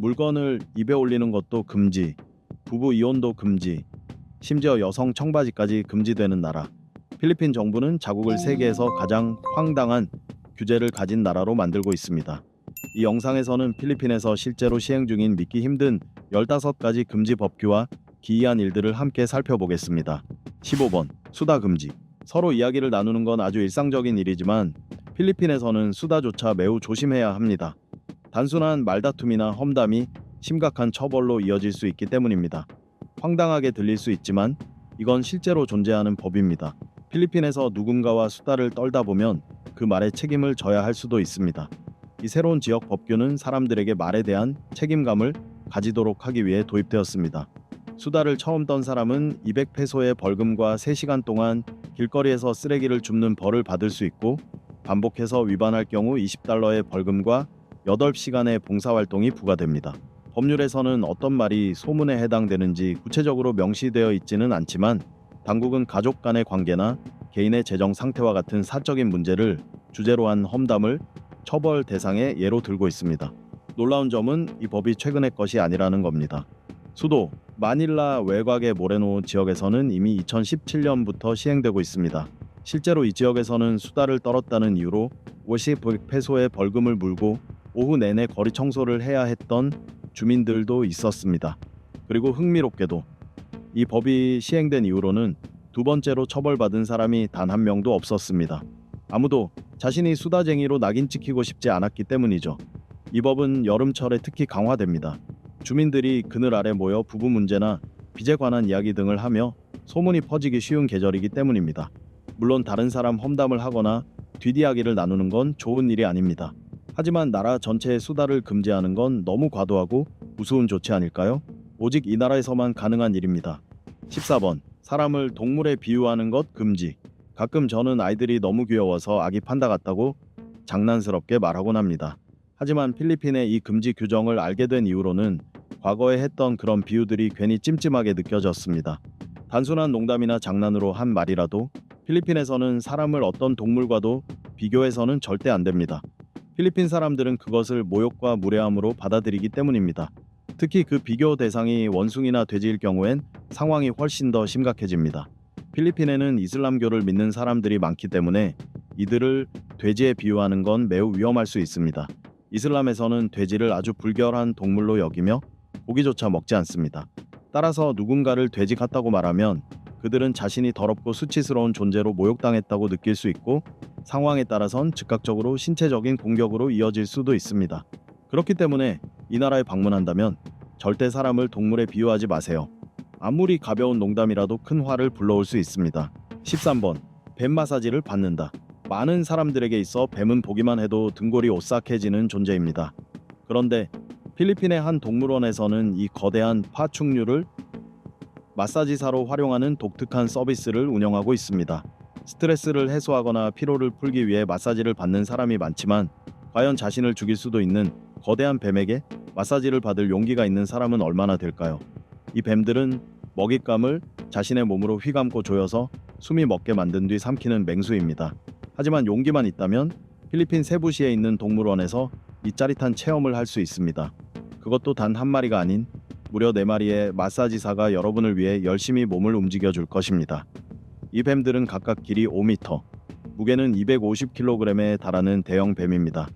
물건을 입에 올리는 것도 금지, 부부 이혼도 금지, 심지어 여성 청바지까지 금지되는 나라. 필리핀 정부는 자국을 세계에서 가장 황당한 규제를 가진 나라로 만들고 있습니다. 이 영상에서는 필리핀에서 실제로 시행 중인 믿기 힘든 15가지 금지 법규와 기이한 일들을 함께 살펴보겠습니다. 15번 수다 금지. 서로 이야기를 나누는 건 아주 일상적인 일이지만 필리핀에서는 수다조차 매우 조심해야 합니다. 단순한 말다툼이나 험담이 심각한 처벌로 이어질 수 있기 때문입니다. 황당하게 들릴 수 있지만 이건 실제로 존재하는 법입니다. 필리핀에서 누군가와 수다를 떨다 보면 그 말에 책임을 져야 할 수도 있습니다. 이 새로운 지역 법규는 사람들에게 말에 대한 책임감을 가지도록 하기 위해 도입되었습니다. 수다를 처음 떤 사람은 200페소의 벌금과 3시간 동안 길거리에서 쓰레기를 줍는 벌을 받을 수 있고 반복해서 위반할 경우 20달러의 벌금과 8시간의 봉사활동이 부과됩니다. 법률에서는 어떤 말이 소문에 해당되는지 구체적으로 명시되어 있지는 않지만 당국은 가족 간의 관계나 개인의 재정 상태와 같은 사적인 문제를 주제로 한 험담을 처벌 대상의 예로 들고 있습니다. 놀라운 점은 이 법이 최근의 것이 아니라는 겁니다. 수도 마닐라 외곽의 모레노 지역에서는 이미 2017년부터 시행되고 있습니다. 실제로 이 지역에서는 수다를 떨었다는 이유로 50 페소의 벌금을 물고 오후 내내 거리 청소를 해야 했던 주민들도 있었습니다. 그리고 흥미롭게도 이 법이 시행된 이후로는 두 번째로 처벌받은 사람이 단 한 명도 없었습니다. 아무도 자신이 수다쟁이로 낙인 찍히고 싶지 않았기 때문이죠. 이 법은 여름철에 특히 강화됩니다. 주민들이 그늘 아래 모여 부부 문제나 빚에 관한 이야기 등을 하며 소문이 퍼지기 쉬운 계절이기 때문입니다. 물론 다른 사람 험담을 하거나 뒷이야기를 나누는 건 좋은 일이 아닙니다. 하지만 나라 전체의 수다를 금지하는 건 너무 과도하고 우스운 조치 아닐까요? 오직 이 나라에서만 가능한 일입니다. 14번 사람을 동물에 비유하는 것 금지. 가끔 저는 아이들이 너무 귀여워서 아기 판다 같다고 장난스럽게 말하곤 합니다. 하지만 필리핀의 이 금지 규정을 알게 된 이후로는 과거에 했던 그런 비유들이 괜히 찜찜하게 느껴졌습니다. 단순한 농담이나 장난으로 한 말이라도 필리핀에서는 사람을 어떤 동물과도 비교해서는 절대 안 됩니다. 필리핀 사람들은 그것을 모욕과 무례함으로 받아들이기 때문입니다. 특히 그 비교 대상이 원숭이나 돼지일 경우엔 상황이 훨씬 더 심각해집니다. 필리핀에는 이슬람교를 믿는 사람들이 많기 때문에 이들을 돼지에 비유하는 건 매우 위험할 수 있습니다. 이슬람에서는 돼지를 아주 불결한 동물로 여기며 고기조차 먹지 않습니다. 따라서 누군가를 돼지 같다고 말하면 그들은 자신이 더럽고 수치스러운 존재로 모욕당했다고 느낄 수 있고 상황에 따라선 즉각적으로 신체적인 공격으로 이어질 수도 있습니다. 그렇기 때문에 이 나라에 방문한다면 절대 사람을 동물에 비유하지 마세요. 아무리 가벼운 농담이라도 큰 화를 불러올 수 있습니다. 13번 뱀 마사지를 받는다. 많은 사람들에게 있어 뱀은 보기만 해도 등골이 오싹해지는 존재입니다. 그런데 필리핀의 한 동물원에서는 이 거대한 파충류를 마사지사로 활용하는 독특한 서비스를 운영하고 있습니다. 스트레스를 해소하거나 피로를 풀기 위해 마사지를 받는 사람이 많지만 과연 자신을 죽일 수도 있는 거대한 뱀에게 마사지를 받을 용기가 있는 사람은 얼마나 될까요? 이 뱀들은 먹잇감을 자신의 몸으로 휘감고 조여서 숨이 먹게 만든 뒤 삼키는 맹수입니다. 하지만 용기만 있다면 필리핀 세부시에 있는 동물원에서 이 짜릿한 체험을 할 수 있습니다. 그것도 단 한 마리가 아닌 무려 네 마리의 마사지사가 여러분을 위해 열심히 몸을 움직여 줄 것입니다. 이 뱀들은 각각 길이 5m, 무게는 250kg에 달하는 대형 뱀입니다.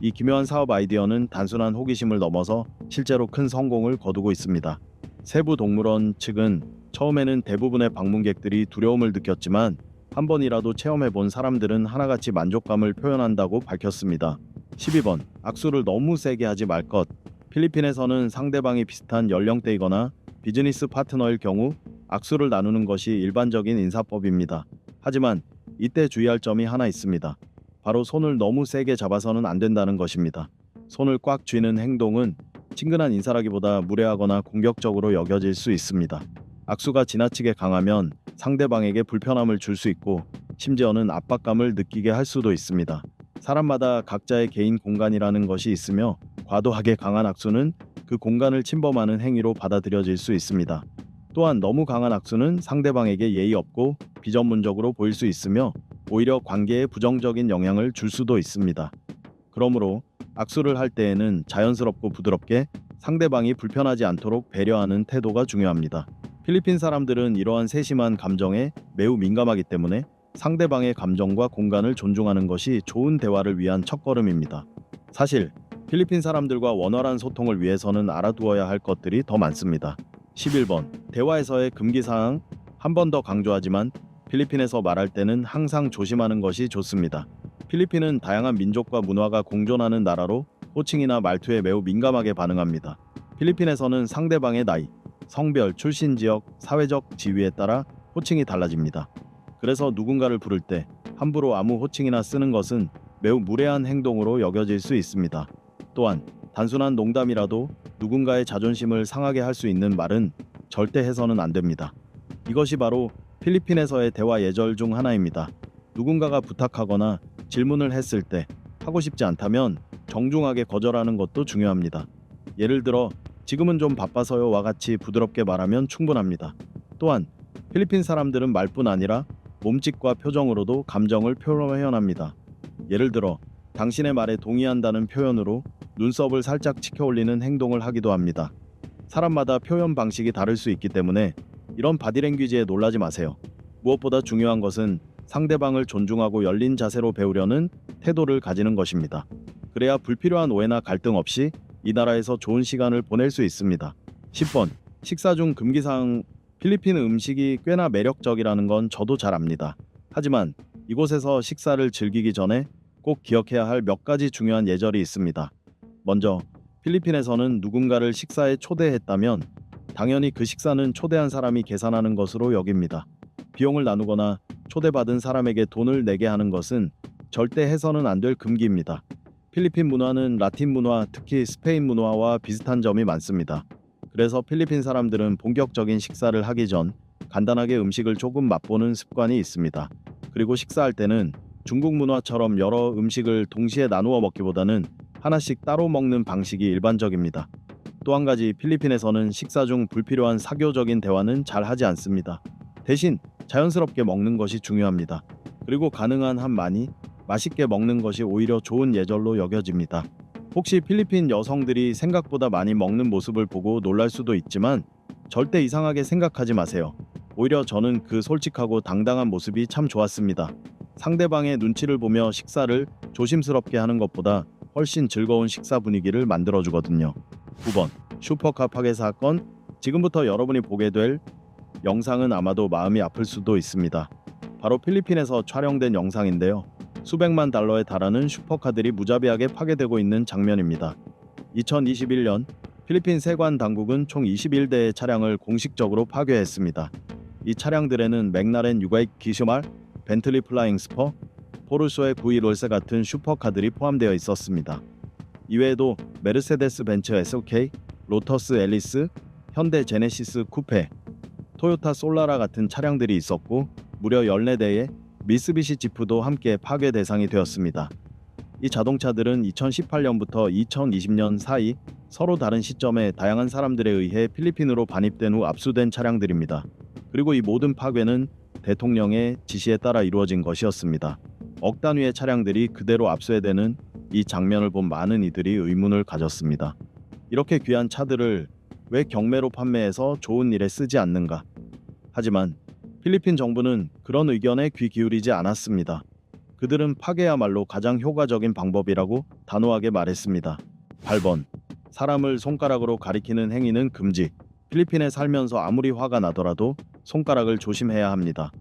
이 기묘한 사업 아이디어는 단순한 호기심을 넘어서 실제로 큰 성공을 거두고 있습니다. 세부 동물원 측은 처음에는 대부분의 방문객들이 두려움을 느꼈지만 한 번이라도 체험해 본 사람들은 하나같이 만족감을 표현한다고 밝혔습니다. 12번 악수를 너무 세게 하지 말 것. 필리핀에서는 상대방이 비슷한 연령대이거나 비즈니스 파트너일 경우 악수를 나누는 것이 일반적인 인사법입니다. 하지만 이때 주의할 점이 하나 있습니다. 바로 손을 너무 세게 잡아서는 안 된다는 것입니다. 손을 꽉 쥐는 행동은 친근한 인사라기보다 무례하거나 공격적으로 여겨질 수 있습니다. 악수가 지나치게 강하면 상대방에게 불편함을 줄 수 있고 심지어는 압박감을 느끼게 할 수도 있습니다. 사람마다 각자의 개인 공간이라는 것이 있으며 과도하게 강한 악수는 그 공간을 침범하는 행위로 받아들여질 수 있습니다. 또한 너무 강한 악수는 상대방에게 예의 없고 비전문적으로 보일 수 있으며 오히려 관계에 부정적인 영향을 줄 수도 있습니다. 그러므로 악수를 할 때에는 자연스럽고 부드럽게 상대방이 불편하지 않도록 배려하는 태도가 중요합니다. 필리핀 사람들은 이러한 세심한 감정에 매우 민감하기 때문에 상대방의 감정과 공간을 존중하는 것이 좋은 대화를 위한 첫걸음입니다. 사실 필리핀 사람들과 원활한 소통을 위해서는 알아두어야 할 것들이 더 많습니다. 11번 대화에서의 금기 사항 한 번 더 강조하지만 필리핀에서 말할 때는 항상 조심하는 것이 좋습니다. 필리핀은 다양한 민족과 문화가 공존하는 나라로 호칭이나 말투에 매우 민감하게 반응합니다. 필리핀에서는 상대방의 나이, 성별, 출신 지역, 사회적 지위에 따라 호칭이 달라집니다. 그래서 누군가를 부를 때 함부로 아무 호칭이나 쓰는 것은 매우 무례한 행동으로 여겨질 수 있습니다. 또한 단순한 농담이라도 누군가의 자존심을 상하게 할 수 있는 말은 절대 해서는 안 됩니다. 이것이 바로 필리핀에서의 대화 예절 중 하나입니다. 누군가가 부탁하거나 질문을 했을 때 하고 싶지 않다면 정중하게 거절하는 것도 중요합니다. 예를 들어 지금은 좀 바빠서요와 같이 부드럽게 말하면 충분합니다. 또한 필리핀 사람들은 말뿐 아니라 몸짓과 표정으로도 감정을 표현합니다. 예를 들어 당신의 말에 동의한다는 표현으로 눈썹을 살짝 치켜 올리는 행동을 하기도 합니다. 사람마다 표현 방식이 다를 수 있기 때문에 이런 바디랭귀지에 놀라지 마세요. 무엇보다 중요한 것은 상대방을 존중하고 열린 자세로 배우려는 태도를 가지는 것입니다. 그래야 불필요한 오해나 갈등 없이 이 나라에서 좋은 시간을 보낼 수 있습니다. 10번 식사 중 금기사항 필리핀 음식이 꽤나 매력적이라는 건 저도 잘 압니다. 하지만 이곳에서 식사를 즐기기 전에 꼭 기억해야 할 몇 가지 중요한 예절이 있습니다. 먼저 필리핀에서는 누군가를 식사에 초대했다면 당연히 그 식사는 초대한 사람이 계산하는 것으로 여깁니다. 비용을 나누거나 초대받은 사람에게 돈을 내게 하는 것은 절대 해서는 안 될 금기입니다. 필리핀 문화는 라틴 문화, 특히 스페인 문화와 비슷한 점이 많습니다. 그래서 필리핀 사람들은 본격적인 식사를 하기 전 간단하게 음식을 조금 맛보는 습관이 있습니다. 그리고 식사할 때는 중국 문화처럼 여러 음식을 동시에 나누어 먹기보다는 하나씩 따로 먹는 방식이 일반적입니다. 또 한 가지 필리핀에서는 식사 중 불필요한 사교적인 대화는 잘 하지 않습니다. 대신 자연스럽게 먹는 것이 중요합니다. 그리고 가능한 한 많이 맛있게 먹는 것이 오히려 좋은 예절로 여겨집니다. 혹시 필리핀 여성들이 생각보다 많이 먹는 모습을 보고 놀랄 수도 있지만 절대 이상하게 생각하지 마세요. 오히려 저는 그 솔직하고 당당한 모습이 참 좋았습니다. 상대방의 눈치를 보며 식사를 조심스럽게 하는 것보다 훨씬 즐거운 식사 분위기를 만들어 주거든요. 9번 슈퍼카 파괴 사건 지금부터 여러분이 보게 될 영상은 아마도 마음이 아플 수도 있습니다. 바로 필리핀에서 촬영된 영상인데요. 수백만 달러에 달하는 슈퍼카들이 무자비하게 파괴되고 있는 장면입니다. 2021년 필리핀 세관 당국은 총 21대의 차량을 공식적으로 파괴했습니다. 이 차량들에는 맥라렌 유가익 기슈말, 벤틀리 플라잉 스퍼, 포르쉐 92 롤세 같은 슈퍼카들이 포함되어 있었습니다. 이외에도 메르세데스 벤츠 SOK, 로터스 앨리스, 현대 제네시스 쿠페, 토요타 솔라라 같은 차량들이 있었고 무려 14대의 미쓰비시 지프도 함께 파괴 대상이 되었습니다. 이 자동차들은 2018년부터 2020년 사이 서로 다른 시점에 다양한 사람들에 의해 필리핀으로 반입된 후 압수된 차량들입니다. 그리고 이 모든 파괴는 대통령의 지시에 따라 이루어진 것이었습니다. 억 단위의 차량들이 그대로 압수해되는 이 장면을 본 많은 이들이 의문을 가졌습니다. 이렇게 귀한 차들을 왜 경매로 판매해서 좋은 일에 쓰지 않는가? 하지만 필리핀 정부는 그런 의견에 귀 기울이지 않았습니다. 그들은 파괴야말로 가장 효과적인 방법이라고 단호하게 말했습니다. 8번 사람을 손가락으로 가리키는 행위는 금지. 필리핀에 살면서 아무리 화가 나더라도 손가락을 조심해야 합니다.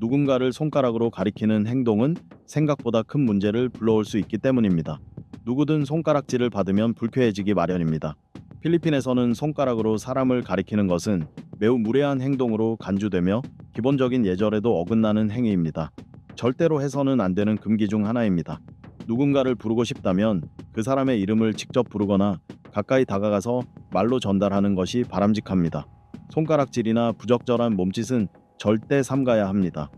누군가를 손가락으로 가리키는 행동은 생각보다 큰 문제를 불러올 수 있기 때문입니다. 누구든 손가락질을 받으면 불쾌해지기 마련입니다. 필리핀에서는 손가락으로 사람을 가리키는 것은 매우 무례한 행동으로 간주되며 기본적인 예절에도 어긋나는 행위입니다. 절대로 해서는 안 되는 금기 중 하나입니다. 누군가를 부르고 싶다면 그 사람의 이름을 직접 부르거나 가까이 다가가서 말로 전달하는 것이 바람직합니다. 손가락질이나 부적절한 몸짓은 절대 삼가야 합니다.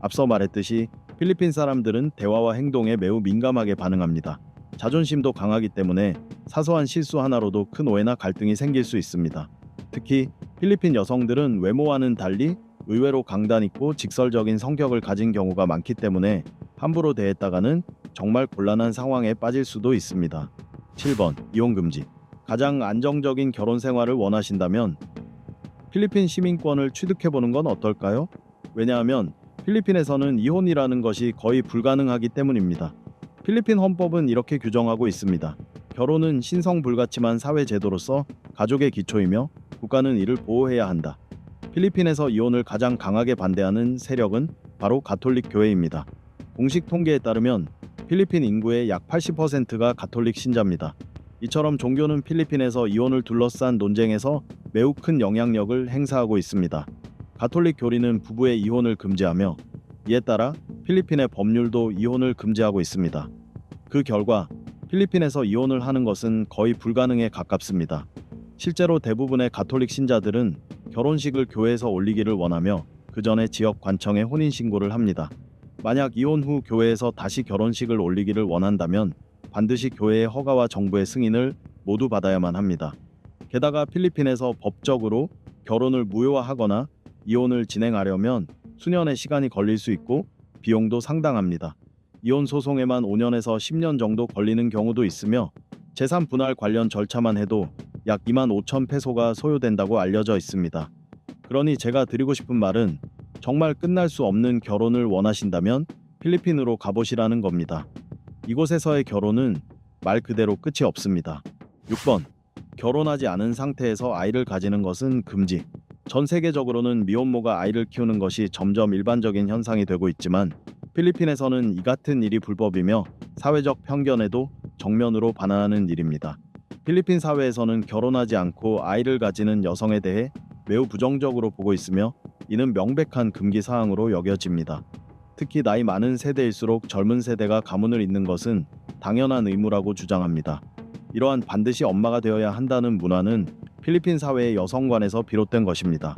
앞서 말했듯이 필리핀 사람들은 대화와 행동에 매우 민감하게 반응합니다. 자존심도 강하기 때문에 사소한 실수 하나로도 큰 오해나 갈등이 생길 수 있습니다. 특히 필리핀 여성들은 외모와는 달리 의외로 강단 있고 직설적인 성격을 가진 경우가 많기 때문에 함부로 대했다가는 정말 곤란한 상황에 빠질 수도 있습니다. 7번 이혼 금지. 가장 안정적인 결혼 생활을 원하신다면 필리핀 시민권을 취득해 보는 건 어떨까요? 왜냐하면 필리핀에서는 이혼이라는 것이 거의 불가능하기 때문입니다. 필리핀 헌법은 이렇게 규정하고 있습니다. 결혼은 신성 불가침한 사회 제도로서 가족의 기초이며 국가는 이를 보호해야 한다. 필리핀에서 이혼을 가장 강하게 반대하는 세력은 바로 가톨릭 교회입니다. 공식 통계에 따르면 필리핀 인구의 약 80%가 가톨릭 신자입니다. 이처럼 종교는 필리핀에서 이혼을 둘러싼 논쟁에서 매우 큰 영향력을 행사하고 있습니다. 가톨릭 교리는 부부의 이혼을 금지하며 이에 따라 필리핀의 법률도 이혼을 금지하고 있습니다. 그 결과 필리핀에서 이혼을 하는 것은 거의 불가능에 가깝습니다. 실제로 대부분의 가톨릭 신자들은 결혼식을 교회에서 올리기를 원하며 그 전에 지역 관청에 혼인 신고를 합니다. 만약 이혼 후 교회에서 다시 결혼식을 올리기를 원한다면 반드시 교회의 허가와 정부의 승인을 모두 받아야만 합니다. 게다가 필리핀에서 법적으로 결혼을 무효화하거나 이혼을 진행하려면 수년의 시간이 걸릴 수 있고 비용도 상당합니다. 이혼 소송에만 5년에서 10년 정도 걸리는 경우도 있으며 재산 분할 관련 절차만 해도 약 2만 5천 페소가 소요된다고 알려져 있습니다. 그러니 제가 드리고 싶은 말은 정말 끝날 수 없는 결혼을 원하신다면 필리핀으로 가보시라는 겁니다. 이곳에서의 결혼은 말 그대로 끝이 없습니다. 6번. 결혼하지 않은 상태에서 아이를 가지는 것은 금지. 전 세계적으로는 미혼모가 아이를 키우는 것이 점점 일반적인 현상이 되고 있지만 필리핀에서는 이 같은 일이 불법이며 사회적 편견에도 정면으로 반환하는 일입니다. 필리핀 사회에서는 결혼하지 않고 아이를 가지는 여성에 대해 매우 부정적으로 보고 있으며 이는 명백한 금기 사항으로 여겨집니다. 특히 나이 많은 세대일수록 젊은 세대가 가문을 잇는 것은 당연한 의무라고 주장합니다. 이러한 반드시 엄마가 되어야 한다는 문화는 필리핀 사회의 여성관에서 비롯된 것입니다.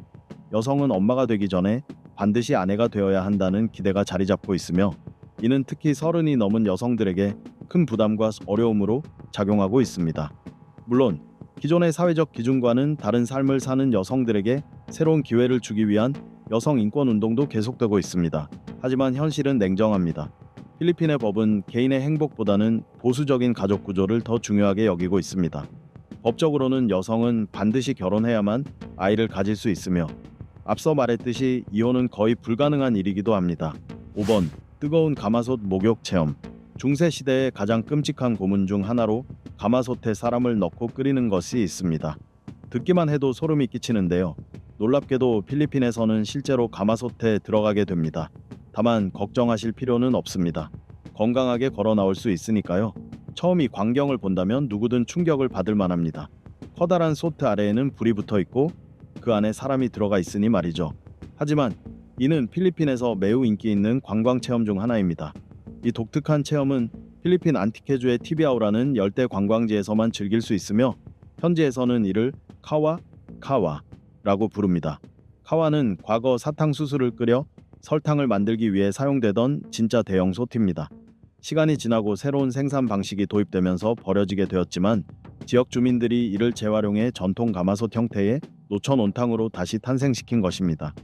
여성은 엄마가 되기 전에 반드시 아내가 되어야 한다는 기대가 자리 잡고 있으며 이는 특히 서른이 넘은 여성들에게 큰 부담과 어려움으로 작용하고 있습니다. 물론 기존의 사회적 기준과는 다른 삶을 사는 여성들에게 새로운 기회를 주기 위한 여성 인권 운동도 계속되고 있습니다. 하지만 현실은 냉정합니다. 필리핀의 법은 개인의 행복보다는 보수적인 가족 구조를 더 중요하게 여기고 있습니다. 법적으로는 여성은 반드시 결혼해야만 아이를 가질 수 있으며 앞서 말했듯이 이혼은 거의 불가능한 일이기도 합니다. 5번 뜨거운 가마솥 목욕 체험 중세 시대의 가장 끔찍한 고문 중 하나로 가마솥에 사람을 넣고 끓이는 것이 있습니다. 듣기만 해도 소름이 끼치는데요. 놀랍게도 필리핀에서는 실제로 가마솥에 들어가게 됩니다. 다만 걱정하실 필요는 없습니다. 건강하게 걸어 나올 수 있으니까요. 처음 이 광경을 본다면 누구든 충격을 받을 만합니다. 커다란 소트 아래에는 불이 붙어 있고 그 안에 사람이 들어가 있으니 말이죠. 하지만 이는 필리핀에서 매우 인기 있는 관광 체험 중 하나입니다. 이 독특한 체험은 필리핀 안티케주의 티비아오라는 열대 관광지에서만 즐길 수 있으며 현지에서는 이를 카와 카와라고 부릅니다. 카와는 과거 사탕수수를 끓여 설탕을 만들기 위해 사용되던 진짜 대형 소티입니다. 시간이 지나고 새로운 생산 방식이 도입되면서 버려지게 되었지만 지역 주민들이 이를 재활용해 전통 가마솥 형태의 노천 온탕으로 다시 탄생시킨 것입니다.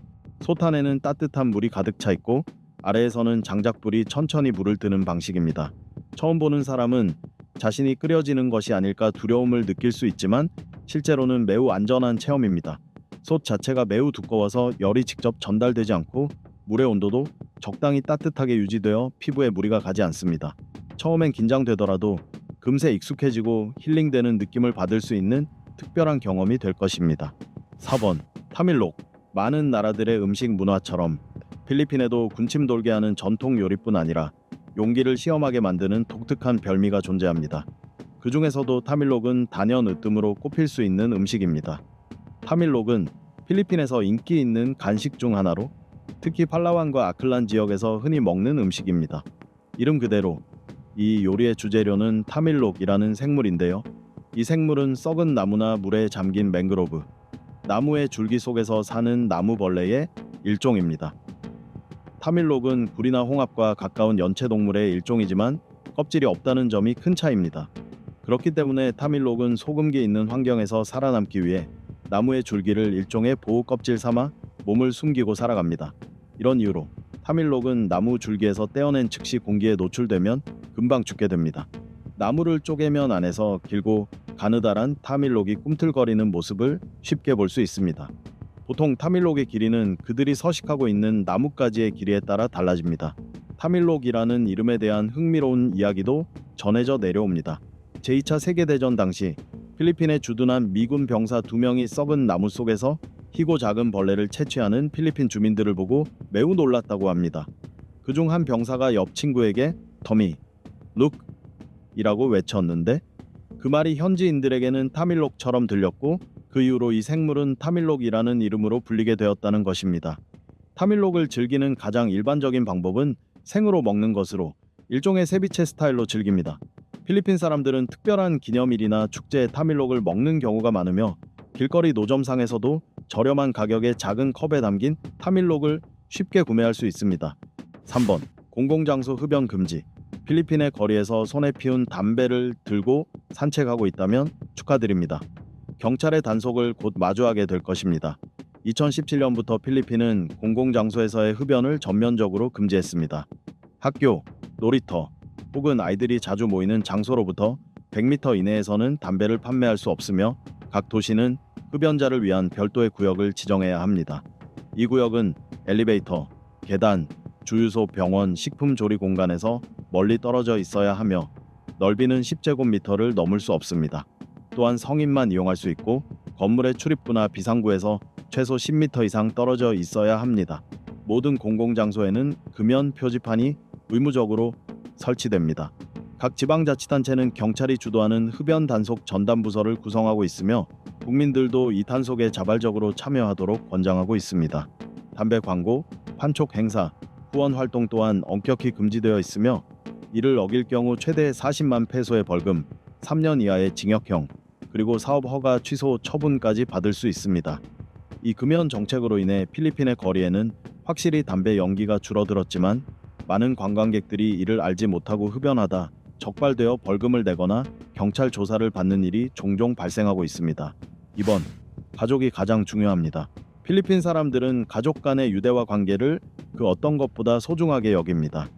솥안에는 따뜻한 물이 가득 차 있고 아래에서는 장작불이 천천히 물을 뜨는 방식입니다. 처음 보는 사람은 자신이 끓여지는 것이 아닐까 두려움을 느낄 수 있지만 실제로는 매우 안전한 체험입니다. 솥 자체가 매우 두꺼워서 열이 직접 전달되지 않고 물의 온도도 적당히 따뜻하게 유지되어 피부에 무리가 가지 않습니다. 처음엔 긴장되더라도 금세 익숙해지고 힐링되는 느낌을 받을 수 있는 특별한 경험이 될 것입니다. 4번 타밀록 많은 나라들의 음식 문화처럼 필리핀에도 군침 돌게 하는 전통 요리뿐 아니라 용기를 시험하게 만드는 독특한 별미가 존재합니다. 그 중에서도 타밀록은 단연 으뜸으로 꼽힐 수 있는 음식입니다. 타밀록은 필리핀에서 인기 있는 간식 중 하나로 특히 팔라완과 아클란 지역에서 흔히 먹는 음식입니다. 이름 그대로 이 요리의 주재료는 타밀록이라는 생물인데요. 이 생물은 썩은 나무나 물에 잠긴 맹그로브, 나무의 줄기 속에서 사는 나무벌레의 일종입니다. 타밀록은 굴이나 홍합과 가까운 연체동물의 일종이지만 껍질이 없다는 점이 큰 차이입니다. 그렇기 때문에 타밀록은 소금기 있는 환경에서 살아남기 위해 나무의 줄기를 일종의 보호 껍질 삼아 몸을 숨기고 살아갑니다. 이런 이유로 타밀록은 나무 줄기에서 떼어낸 즉시 공기에 노출되면 금방 죽게 됩니다. 나무를 쪼개면 안에서 길고 가느다란 타밀록이 꿈틀거리는 모습을 쉽게 볼 수 있습니다. 보통 타밀록의 길이는 그들이 서식하고 있는 나뭇가지의 길이에 따라 달라집니다. 타밀록이라는 이름에 대한 흥미로운 이야기도 전해져 내려옵니다. 제2차 세계대전 당시 필리핀에 주둔한 미군 병사 두 명이 썩은 나무 속에서 희고 작은 벌레를 채취하는 필리핀 주민들을 보고 매우 놀랐다고 합니다. 그중 한 병사가 옆 친구에게 터미, 룩 이라고 외쳤는데 그 말이 현지인들에게는 타밀록처럼 들렸고 그 이후로 이 생물은 타밀록이라는 이름으로 불리게 되었다는 것입니다. 타밀록을 즐기는 가장 일반적인 방법은 생으로 먹는 것으로 일종의 세비체 스타일로 즐깁니다. 필리핀 사람들은 특별한 기념일이나 축제에 타밀록을 먹는 경우가 많으며 길거리 노점상에서도 저렴한 가격에 작은 컵에 담긴 타밀록을 쉽게 구매할 수 있습니다. 3번 공공장소 흡연 금지 필리핀의 거리에서 손에 피운 담배를 들고 산책하고 있다면 축하드립니다. 경찰의 단속을 곧 마주하게 될 것입니다. 2017년부터 필리핀은 공공장소에서의 흡연을 전면적으로 금지했습니다. 학교, 놀이터 혹은 아이들이 자주 모이는 장소로부터 100m 이내에서는 담배를 판매할 수 없으며 각 도시는 흡연자를 위한 별도의 구역을 지정해야 합니다. 이 구역은 엘리베이터, 계단, 주유소, 병원, 식품 조리 공간에서 멀리 떨어져 있어야 하며 넓이는 10제곱미터를 넘을 수 없습니다. 또한 성인만 이용할 수 있고 건물의 출입구나 비상구에서 최소 10m 이상 떨어져 있어야 합니다. 모든 공공장소에는 금연 표지판이 의무적으로 설치됩니다. 각 지방자치단체는 경찰이 주도하는 흡연 단속 전담 부서를 구성하고 있으며 국민들도 이 단속에 자발적으로 참여하도록 권장하고 있습니다. 담배 광고, 판촉 행사, 후원 활동 또한 엄격히 금지되어 있으며 이를 어길 경우 최대 40만 페소의 벌금, 3년 이하의 징역형, 그리고 사업 허가 취소 처분까지 받을 수 있습니다. 이 금연 정책으로 인해 필리핀의 거리에는 확실히 담배 연기가 줄어들었지만 많은 관광객들이 이를 알지 못하고 흡연하다 적발되어 벌금을 내거나 경찰 조사를 받는 일이 종종 발생하고 있습니다. 2번 가족이 가장 중요합니다. 필리핀 사람들은 가족 간의 유대와 관계를 그 어떤 것보다 소중하게 여깁니다.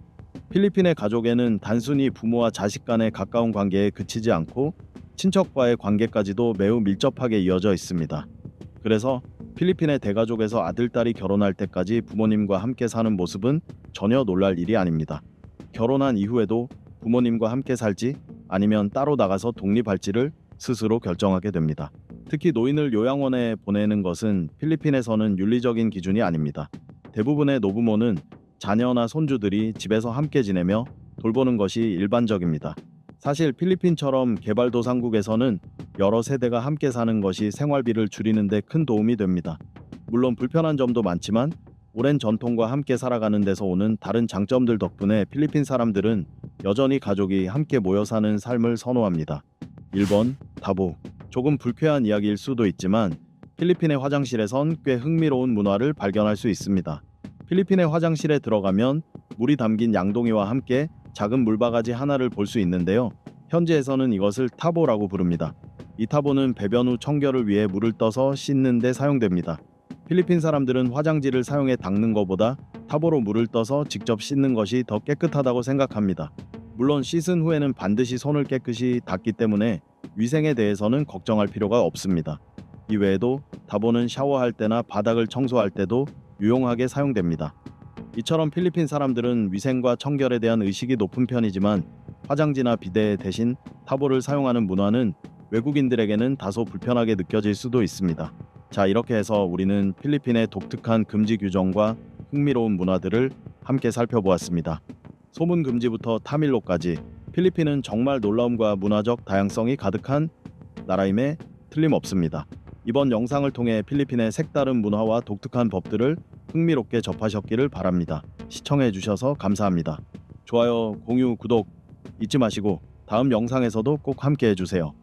필리핀의 가족에는 단순히 부모와 자식 간의 가까운 관계에 그치지 않고 친척과의 관계까지도 매우 밀접하게 이어져 있습니다. 그래서 필리핀의 대가족에서 아들딸이 결혼할 때까지 부모님과 함께 사는 모습은 전혀 놀랄 일이 아닙니다. 결혼한 이후에도 부모님과 함께 살지 아니면 따로 나가서 독립할지를 스스로 결정하게 됩니다. 특히 노인을 요양원에 보내는 것은 필리핀에서는 윤리적인 기준이 아닙니다. 대부분의 노부모는 자녀나 손주들이 집에서 함께 지내며 돌보는 것이 일반적입니다. 사실 필리핀처럼 개발도상국에서는 여러 세대가 함께 사는 것이 생활비를 줄이는 데 큰 도움이 됩니다. 물론 불편한 점도 많지만 오랜 전통과 함께 살아가는 데서 오는 다른 장점들 덕분에 필리핀 사람들은 여전히 가족이 함께 모여 사는 삶을 선호합니다. 1번 타보 조금 불쾌한 이야기일 수도 있지만 필리핀의 화장실에선 꽤 흥미로운 문화를 발견할 수 있습니다. 필리핀의 화장실에 들어가면 물이 담긴 양동이와 함께 작은 물바가지 하나를 볼 수 있는데요. 현지에서는 이것을 타보라고 부릅니다. 이 타보는 배변 후 청결을 위해 물을 떠서 씻는 데 사용됩니다. 필리핀 사람들은 화장지를 사용해 닦는 것보다 타보로 물을 떠서 직접 씻는 것이 더 깨끗하다고 생각합니다. 물론 씻은 후에는 반드시 손을 깨끗이 닦기 때문에 위생에 대해서는 걱정할 필요가 없습니다. 이외에도 타보는 샤워할 때나 바닥을 청소할 때도 유용하게 사용됩니다. 이처럼 필리핀 사람들은 위생과 청결에 대한 의식이 높은 편이지만 화장지나 비데 대신 타보를 사용하는 문화는 외국인들에게는 다소 불편하게 느껴질 수도 있습니다. 자, 이렇게 해서 우리는 필리핀의 독특한 금지 규정과 흥미로운 문화들을 함께 살펴보았습니다. 소문 금지부터 타밀로까지 필리핀은 정말 놀라움과 문화적 다양성이 가득한 나라임에 틀림없습니다. 이번 영상을 통해 필리핀의 색다른 문화와 독특한 법들을 흥미롭게 접하셨기를 바랍니다. 시청해 주셔서 감사합니다. 좋아요, 공유, 구독 잊지 마시고 다음 영상에서도 꼭 함께 해주세요.